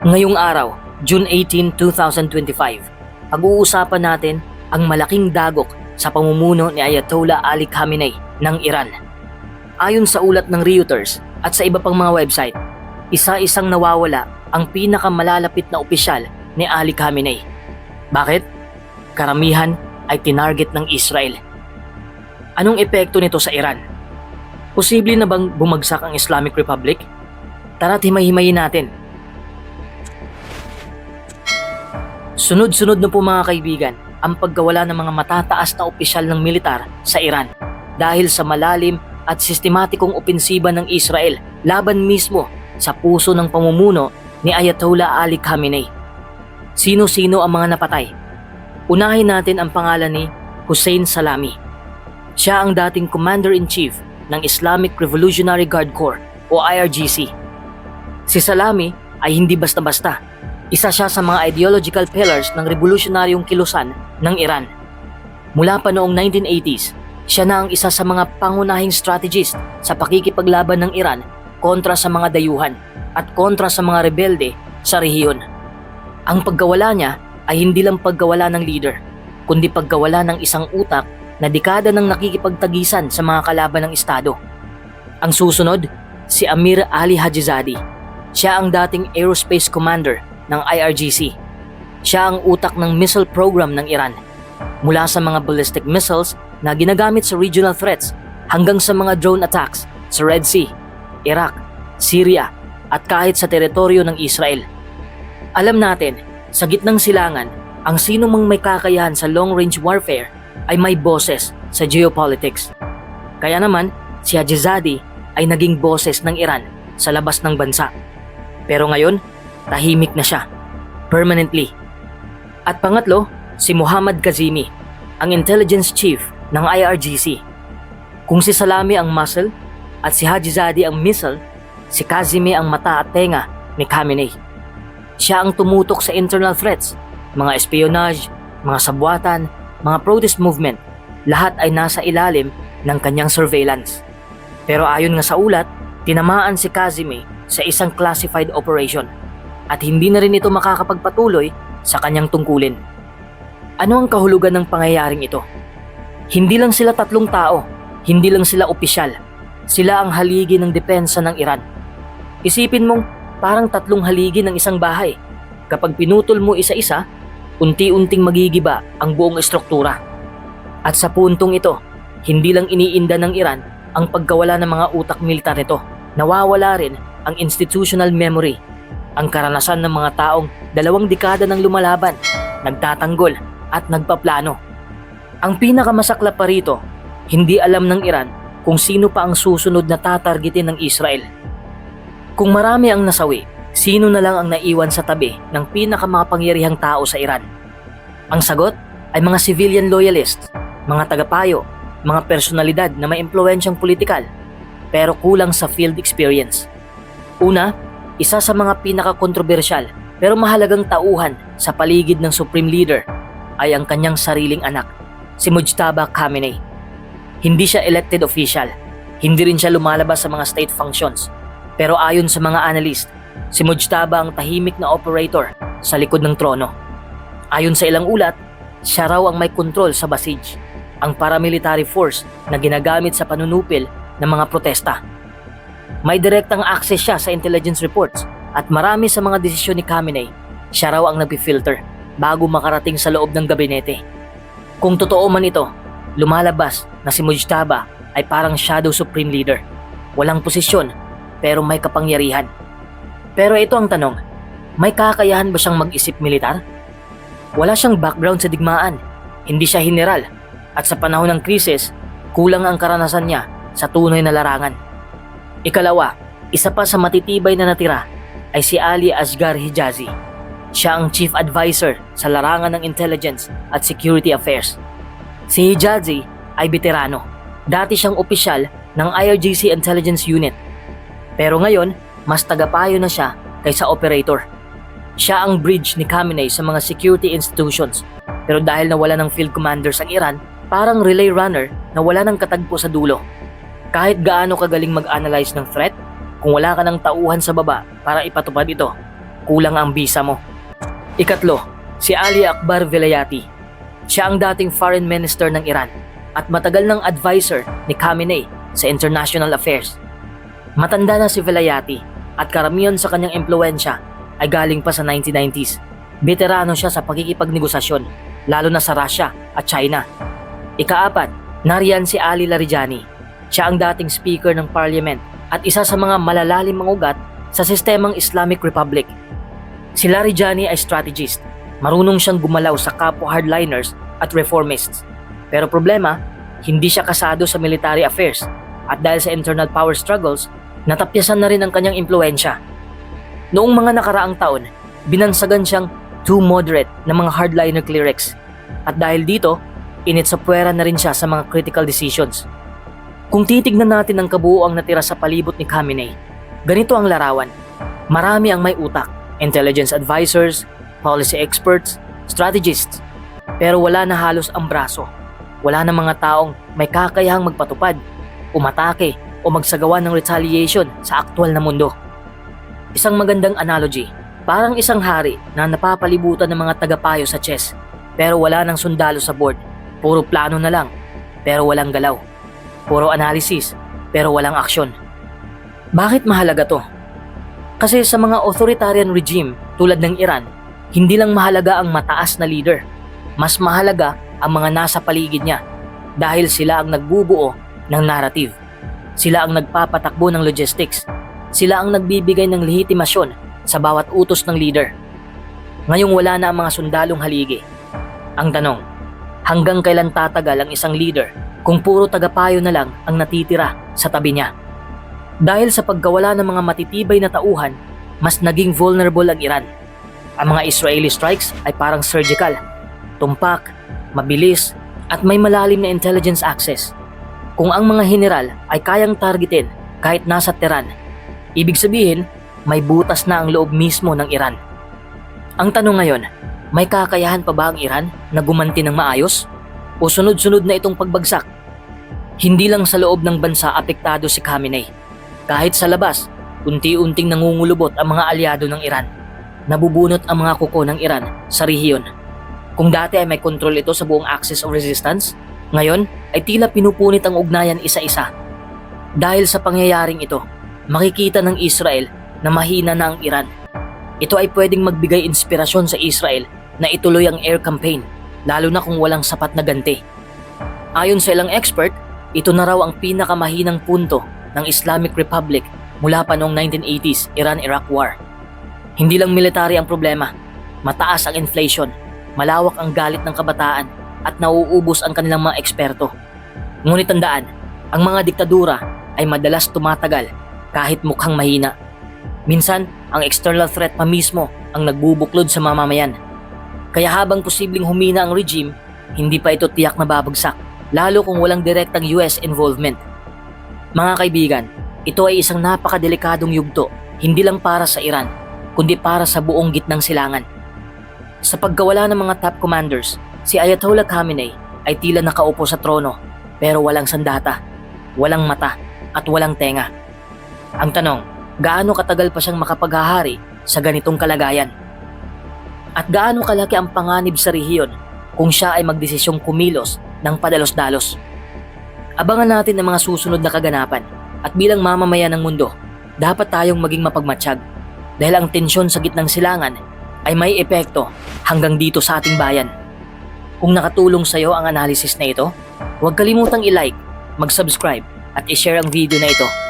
Ngayong araw, June 18, 2025, pag-uusapan natin ang malaking dagok sa pamumuno ni Ayatollah Ali Khamenei ng Iran. Ayon sa ulat ng Reuters at sa iba pang mga website, isa-isang nawawala ang pinakamalalapit na opisyal ni Ali Khamenei. Bakit? Karamihan ay tinarget ng Israel. Anong epekto nito sa Iran? Posible na bang bumagsak ang Islamic Republic? Tara't himay-himayin natin. Sunod-sunod na po mga kaibigan ang pagkawala ng mga matataas na opisyal ng militar sa Iran dahil sa malalim at sistematikong opensiba ng Israel laban mismo sa puso ng pamumuno ni Ayatollah Ali Khamenei. Sino-sino ang mga napatay? Unahin natin ang pangalan ni Hussein Salami. Siya ang dating Commander-in-Chief ng Islamic Revolutionary Guard Corps o IRGC. Si Salami ay hindi basta-basta. Isa siya sa mga ideological pillars ng revolutionaryong kilusan ng Iran. Mula pa noong 1980s, siya na ang isa sa mga pangunahing strategist sa pakikipaglaban ng Iran kontra sa mga dayuhan at kontra sa mga rebelde sa rehiyon. Ang pagkawala niya ay hindi lang pagkawala ng leader, kundi pagkawala ng isang utak na dekada ng nakikipagtagisan sa mga kalaban ng Estado. Ang susunod, si Amir Ali Hajizadi. Siya ang dating aerospace commander ng IRGC. Siya ang utak ng missile program ng Iran. Mula sa mga ballistic missiles na ginagamit sa regional threats hanggang sa mga drone attacks sa Red Sea, Iraq, Syria at kahit sa teritoryo ng Israel. Alam natin, sa gitnang silangan, ang sino mang may kakayahan sa long-range warfare ay may boses sa geopolitics. Kaya naman, si Hajizadi ay naging boses ng Iran sa labas ng bansa. Pero ngayon, tahimik na siya. Permanently. At pangatlo, si Muhammad Kazimi, ang intelligence chief ng IRGC. Kung si Salami ang muscle at si Hajizadi ang missile, si Kazimi ang mata at tenga ni Khamenei. Siya ang tumutok sa internal threats, mga espionage, mga sabwatan, mga protest movement, lahat ay nasa ilalim ng kanyang surveillance. Pero ayon nga sa ulat, tinamaan si Kazimi sa isang classified operation at hindi na rin ito makakapagpatuloy sa kanyang tungkulin. Ano ang kahulugan ng pangyayaring ito? Hindi lang sila tatlong tao, hindi lang sila opisyal. Sila ang haligi ng depensa ng Iran. Isipin mong parang tatlong haligi ng isang bahay. Kapag pinutol mo isa-isa, unti-unting magigiba ang buong estruktura. At sa puntong ito, hindi lang iniinda ng Iran ang pagkawala ng mga utak militar nito. Nawawala rin ang institutional memory, ang karanasan ng mga taong dalawang dekada ng lumalaban, nagtatanggol at nagpaplano. Ang pinakamasaklap pa rito, hindi alam ng Iran kung sino pa ang susunod na tatargetin ng Israel. Kung marami ang nasawi, sino na lang ang naiwan sa tabi ng pinakamakapangyarihang tao sa Iran? Ang sagot ay mga civilian loyalists, mga tagapayo, mga personalidad na may impluensyang politikal, pero kulang sa field experience. Una, isa sa mga pinaka-kontrobersyal pero mahalagang tauhan sa paligid ng Supreme Leader ay ang kanyang sariling anak, si Mujtaba Khamenei. Hindi siya elected official, hindi rin siya lumalabas sa mga state functions. Pero ayon sa mga analyst, si Mujtaba ang tahimik na operator sa likod ng trono. Ayon sa ilang ulat, siya raw ang may kontrol sa Basij, ang paramilitary force na ginagamit sa panunupil ng mga protesta. May direktang access siya sa intelligence reports at marami sa mga desisyon ni Khamenei, siya raw ang nagpi-filter bago makarating sa loob ng gabinete. Kung totoo man ito, lumalabas na si Mujtaba ay parang shadow supreme leader. Walang posisyon pero may kapangyarihan. Pero ito ang tanong, may kakayahan ba siyang mag-isip militar? Wala siyang background sa digmaan, hindi siya general, at sa panahon ng krisis, kulang ang karanasan niya sa tunay na larangan. Ikalawa, isa pa sa matitibay na natira ay si Ali Asghar Hijazi. Siya ang chief advisor sa larangan ng intelligence at security affairs. Si Hijazi ay veterano. Dati siyang opisyal ng IRGC Intelligence Unit. Pero ngayon, mas tagapayo na siya kaysa operator. Siya ang bridge ni Khamenei sa mga security institutions. Pero dahil nawala ng field commanders ang Iran, parang relay runner na wala ng katagpo sa dulo. Kahit gaano kagaling mag-analyze ng threat, kung wala ka ng tauhan sa baba para ipatupad ito, kulang ang visa mo. Ikatlo, si Ali Akbar Velayati. Siya ang dating foreign minister ng Iran at matagal ng advisor ni Khamenei sa international affairs. Matanda na si Velayati at karamihan sa kanyang impluensya ay galing pa sa 1990s. Veterano siya sa pagkikipagnegosasyon, lalo na sa Russia at China. Ikaapat, nariyan si Ali Larijani. Siya ang dating speaker ng parliament at isa sa mga malalalim mangugat sa sistemang Islamic Republic. Si Larijani ay strategist. Marunong siyang gumalaw sa kapwa hardliners at reformists. Pero problema, hindi siya kasado sa military affairs at dahil sa internal power struggles, natapyasan na rin ang kanyang impluensya. Noong mga nakaraang taon, binansagan siyang too moderate na mga hardliner clerics. At dahil dito, initsapwera na rin siya sa mga critical decisions. Kung titignan natin ang kabuuang natira sa palibot ni Khamenei, ganito ang larawan. Marami ang may utak, intelligence advisors, policy experts, strategists. Pero wala na halos ang braso. Wala na mga taong may kakayahang magpatupad, umatake o magsagawa ng retaliation sa aktwal na mundo. Isang magandang analogy, parang isang hari na napapalibutan ng mga tagapayo sa chess pero wala nang sundalo sa board. Puro plano na lang pero walang galaw. Puro analysis pero walang aksyon. Bakit mahalaga to? Kasi sa mga authoritarian regime tulad ng Iran, hindi lang mahalaga ang mataas na leader. Mas mahalaga ang mga nasa paligid niya dahil sila ang nagbubuo ng narrative. Sila ang nagpapatakbo ng logistics. Sila ang nagbibigay ng lehitimasyon sa bawat utos ng leader. Ngayong wala na ang mga sundalong haligi. Ang tanong, hanggang kailan tatagal ang isang leader kung puro tagapayo na lang ang natitira sa tabi niya? Dahil sa pagkawala ng mga matitibay na tauhan, mas naging vulnerable ang Iran. Ang mga Israeli strikes ay parang surgical, tumpak, mabilis, at may malalim na intelligence access. Kung ang mga general ay kayang targetin kahit nasa Tehran, ibig sabihin may butas na ang loob mismo ng Iran. Ang tanong ngayon, may kakayahan pa ba ang Iran na gumanti ng maayos? O sunod-sunod na itong pagbagsak? Hindi lang sa loob ng bansa apektado si Khamenei. Kahit sa labas, unti-unting nangungulubot ang mga alyado ng Iran. Nabubunot ang mga kuko ng Iran sa rehiyon. Kung dati ay may kontrol ito sa buong axis of resistance, ngayon ay tila pinupunit ang ugnayan isa-isa. Dahil sa pangyayaring ito, makikita ng Israel na mahina na ang Iran. Ito ay pwedeng magbigay inspirasyon sa Israel na ituloy ang air campaign, lalo na kung walang sapat na ganti. Ayon sa ilang expert, ito na raw ang pinakamahinang punto ng Islamic Republic mula pa noong 1980s Iran-Iraq War. Hindi lang military ang problema, mataas ang inflation, malawak ang galit ng kabataan at nauubos ang kanilang mga eksperto. Ngunit tandaan, ang mga diktadura ay madalas tumatagal kahit mukhang mahina. Minsan, ang external threat pa mismo ang nagbubuklod sa mamamayan. Kaya habang posibleng humina ang regime, hindi pa ito tiyak na babagsak, lalo kung walang direktang US involvement. Mga kaibigan, ito ay isang napakadelikadong yugto, hindi lang para sa Iran, kundi para sa buong gitnang silangan. Sa pagkawala ng mga top commanders, si Ayatollah Khamenei ay tila nakaupo sa trono pero walang sandata, walang mata at walang tenga. Ang tanong, gaano katagal pa siyang makapaghahari sa ganitong kalagayan? At gaano kalaki ang panganib sa rehiyon kung siya ay magdesisyong kumilos ng padalos-dalos? Abangan natin ang mga susunod na kaganapan at bilang mamamayan ng mundo, dapat tayong maging mapagmatsyag dahil ang tensyon sa gitnang silangan ay may epekto hanggang dito sa ating bayan. Kung nakatulong sa iyo ang analysis na ito, huwag kalimutang i-like, mag-subscribe at i-share ang video na ito